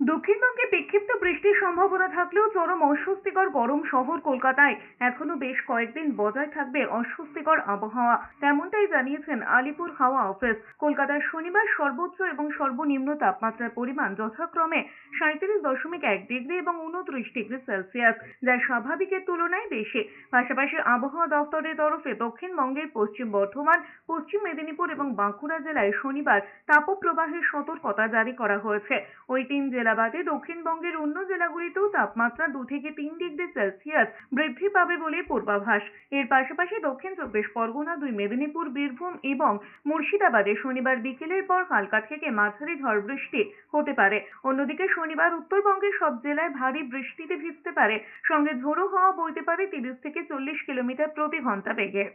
দক্ষিণবঙ্গে বিক্ষিপ্ত বৃষ্টির সম্ভাবনা থাকলেও চরম অস্বস্তিকর গরম শহর কলকাতায় এখনও বেশ কয়েকদিন বজায় থাকবে অস্বস্তিকর আবহাওয়া। তেমনটাই জানিয়েছেন আলিপুর হাওয়া অফিস। কলকাতার শনিবার সর্বোচ্চ এবং সর্বনিম্ন তাপমাত্রার পরিমাণ যথাক্রমে সাঁত্রিশ দশমিক এক ডিগ্রি এবং উনত্রিশ ডিগ্রি সেলসিয়াস, যা স্বাভাবিকের তুলনায় বেশি। পাশাপাশি আবহাওয়া দপ্তরের তরফে দক্ষিণবঙ্গের পশ্চিম বর্ধমান, পশ্চিম মেদিনীপুর এবং বাঁকুড়া জেলায় শনিবার তাপপ্রবাহের সতর্কতা জারি করা হয়েছে। ওই তিন জেলা বাদে দক্ষিণবঙ্গের অন্য জেলাগুলিতেও তাপমাত্রা দু থেকে তিন ডিগ্রি সেলসিয়াস বৃদ্ধি পাবে বলে পূর্বাভাস। এর পাশাপাশি দক্ষিণ চব্বিশ পরগনা, দুই মেদিনীপুর, বীরভূম এবং মুর্শিদাবাদে শনিবার বিকেলের পর হালকা থেকে মাঝারি ঝড় বৃষ্টি হতে পারে। অন্যদিকে শনিবার উত্তরবঙ্গের সব জেলায় ভারী বৃষ্টিতে ভিজতে পারে। সঙ্গে ঝোড়ো হাওয়া বইতে পারে তিরিশ থেকে চল্লিশ কিলোমিটার প্রতি ঘণ্টা বেগে।